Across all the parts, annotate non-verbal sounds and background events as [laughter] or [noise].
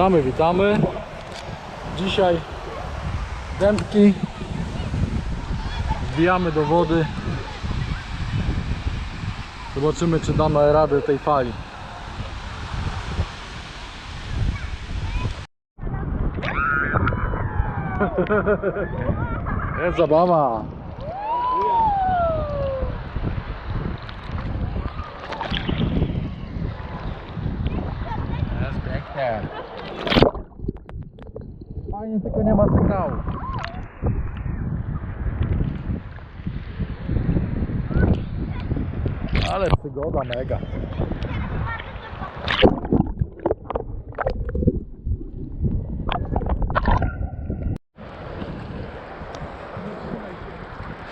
Witamy, witamy. Dzisiaj dębki. Wbijamy do wody. Zobaczymy, czy damy radę tej fali. [laughs] Jest zabawa. Jest. Fajnie, tylko nie ma sygnału. Ale przygoda mega.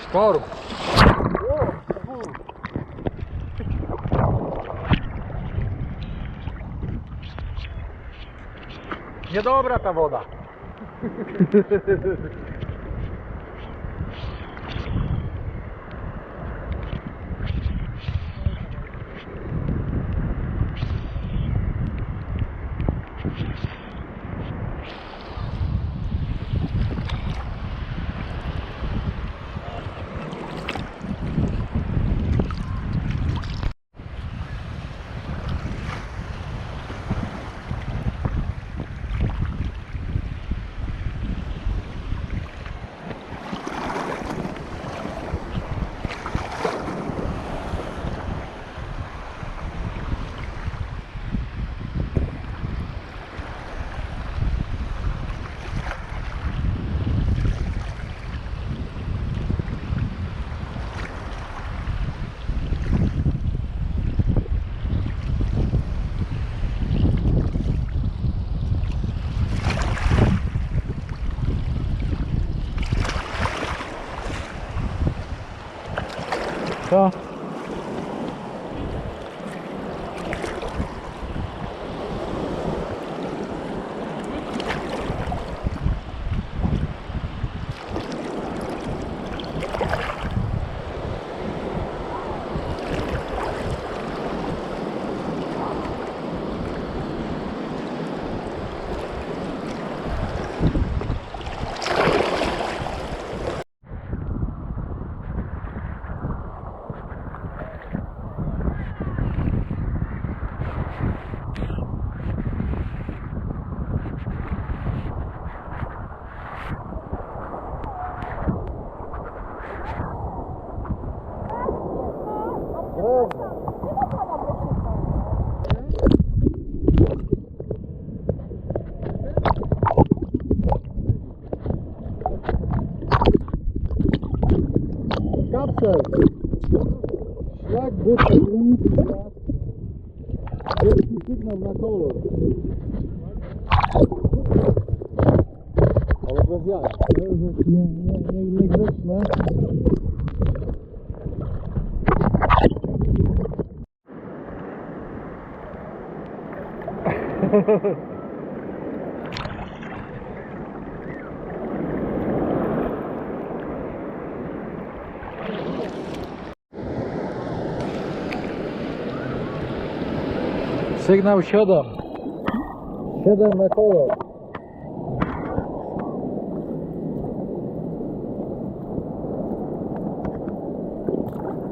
Sztorm. Niedobra ta woda. Ha ha ha ha. to Co? Kapsel. Jak wypełnić wielki sygnał na kolor. Ale bez jaj. Nie, nie, nie, nie grzeczne. Sygnał 7. 7 na kolor.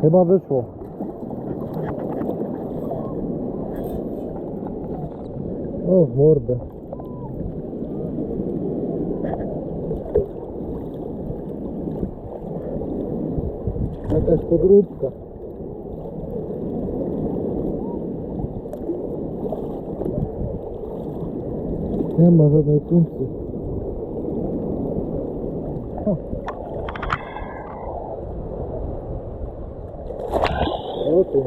Chyba wyszło. O, w mordę. Jakaś podróbka. Nie ma żadnej punkcji. O. O, tu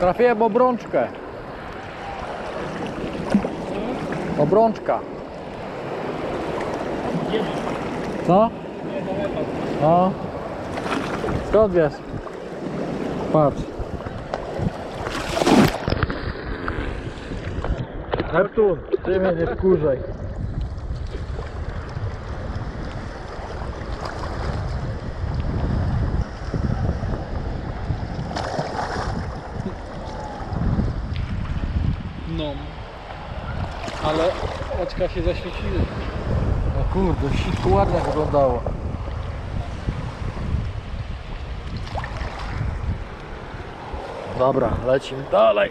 Trafiłem obrączkę. Obrączka. Co? No. Skąd wiesz? Patrz. Neptun, ty mnie nie wkurzaj. Oczka się zaświeciły. O kurde, sitku ładnie wyglądało. Dobra, lecimy dalej.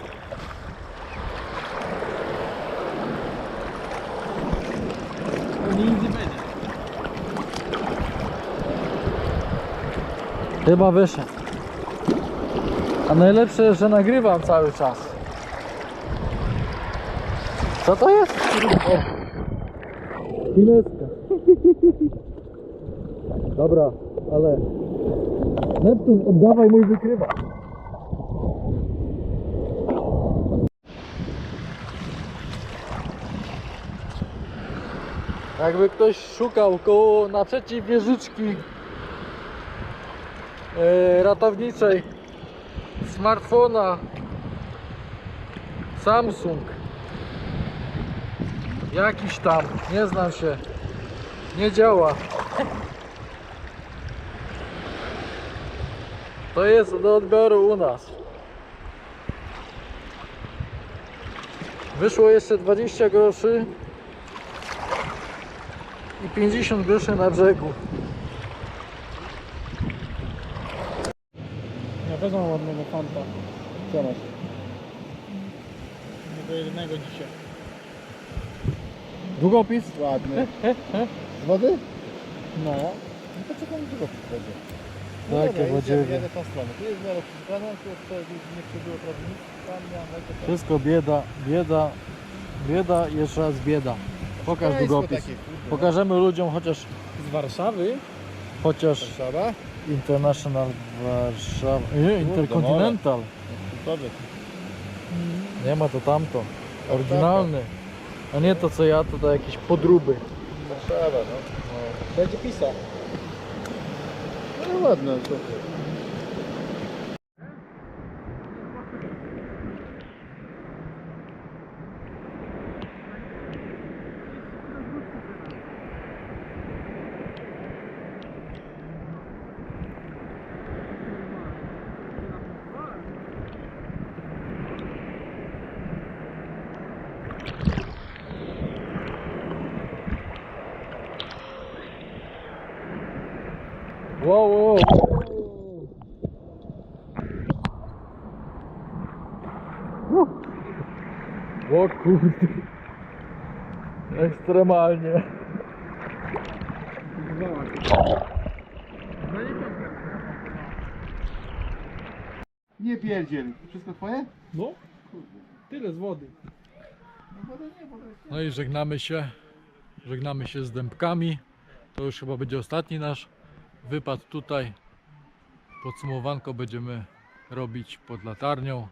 Chyba wyszedł. A najlepsze, że nagrywam cały czas. Co to jest? O. Pineska. Dobra, ale... Neptun, oddawaj mój wykrywacz. Jakby ktoś szukał koło naprzeciw wieżyczki e, ratowniczej smartfona Samsung jakiś tam, nie znam się nie działa to jest do odbioru u nas wyszło jeszcze 20 groszy i 50 groszy na brzegu Ja wezmę ładnego fanta. Co masz? Tego jednego dzisiaj. Długopis Ładny. Z wody? No. No to czekam długo w wodzie. Jakie dobra, jedziemy, jadę tą stronę. Tu jest miarę przyzwana, tu to nie przebyło prawie nic. Tam miałem lekko. Wszystko bieda, bieda, bieda, jeszcze raz bieda. Pokaż długopis. takie, kurde, Pokażemy ludziom chociaż, Z Warszawy? chociaż Warszawa? International Warszawa, nie, Intercontinental. Nie ma to tamto. Oryginalny. A nie to co ja, to to jakieś podróby. Warszawa, no. Będzie pisał. No ładne. To... Wow, wow, wow. O kurde. Ekstremalnie. Nie pierdziel. Wszystko twoje? No. Tyle z wody. No. No i żegnamy się. Żegnamy się z dębkami. To już chyba będzie ostatni nasz wypad tutaj. Podsumowanko będziemy robić pod latarnią.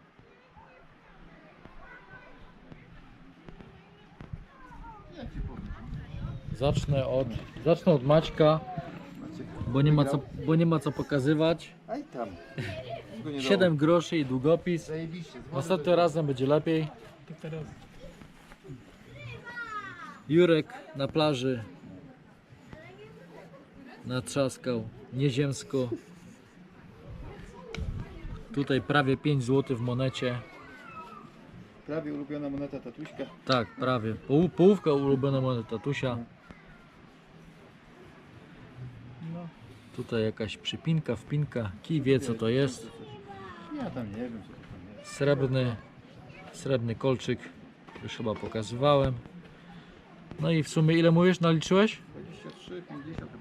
Zacznę od, zacznę od Maćka, bo nie ma co, bo nie ma co pokazywać. Aj tam. Go nie 7 dało. groszy i długopis. To- razem będzie lepiej. Jurek na plaży natrzaskał nieziemsko. Tutaj prawie 5 zł w monecie. Prawie ulubiona moneta tatuśka. Tak, prawie. Pół, połówka ulubiona moneta tatusia. No. Tutaj jakaś przypinka, wpinka. Kij wie co to jest. Ja tam nie wiem co to tam jest. Srebrny, srebrny kolczyk. Już chyba pokazywałem. No i w sumie ile mówisz naliczyłeś?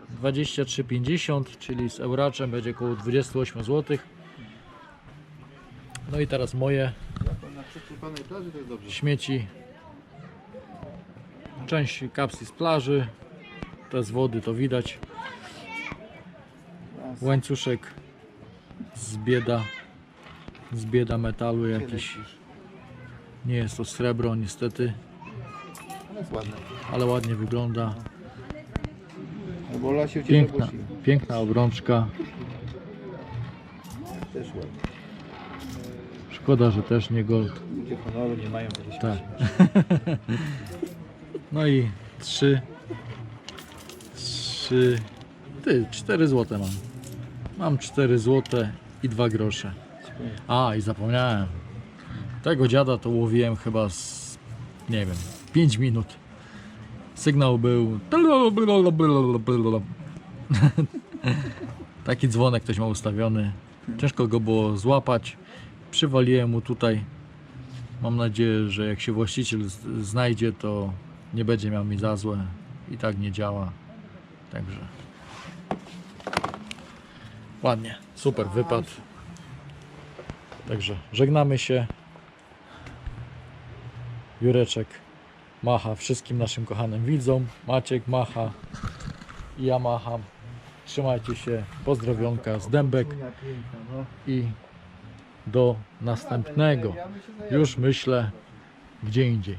23, 50 chyba. 23,50, czyli z euraczem będzie około 28 zł. No i teraz moje śmieci. Część kapsli z plaży. Te z wody to widać. Łańcuszek z bieda. Z bieda metalu jakiś. Nie jest to srebro niestety, ale ładnie wygląda. Się Piękna, piękna obrączka. też ładnie. Szkoda, że też nie gold. Ludzie honoru nie mają Tak. [laughs] No i trzy. Trzy. Ty, cztery złote mam. Mam cztery złote i dwa grosze. A, i zapomniałem. Tego dziada to łowiłem chyba z, nie wiem, 5 minut. Sygnał był. [laughs] Taki dzwonek ktoś ma ustawiony. Ciężko go było złapać. Przywaliłem mu tutaj. Mam nadzieję, że jak się właściciel znajdzie, to nie będzie miał mi za złe. I tak nie działa. Także. Ładnie. Super wypad. Także żegnamy się. Jureczek macha wszystkim naszym kochanym widzom. Maciek macha, ja macham. Trzymajcie się, pozdrowionka z Dębek i do następnego. Już myślę gdzie indziej.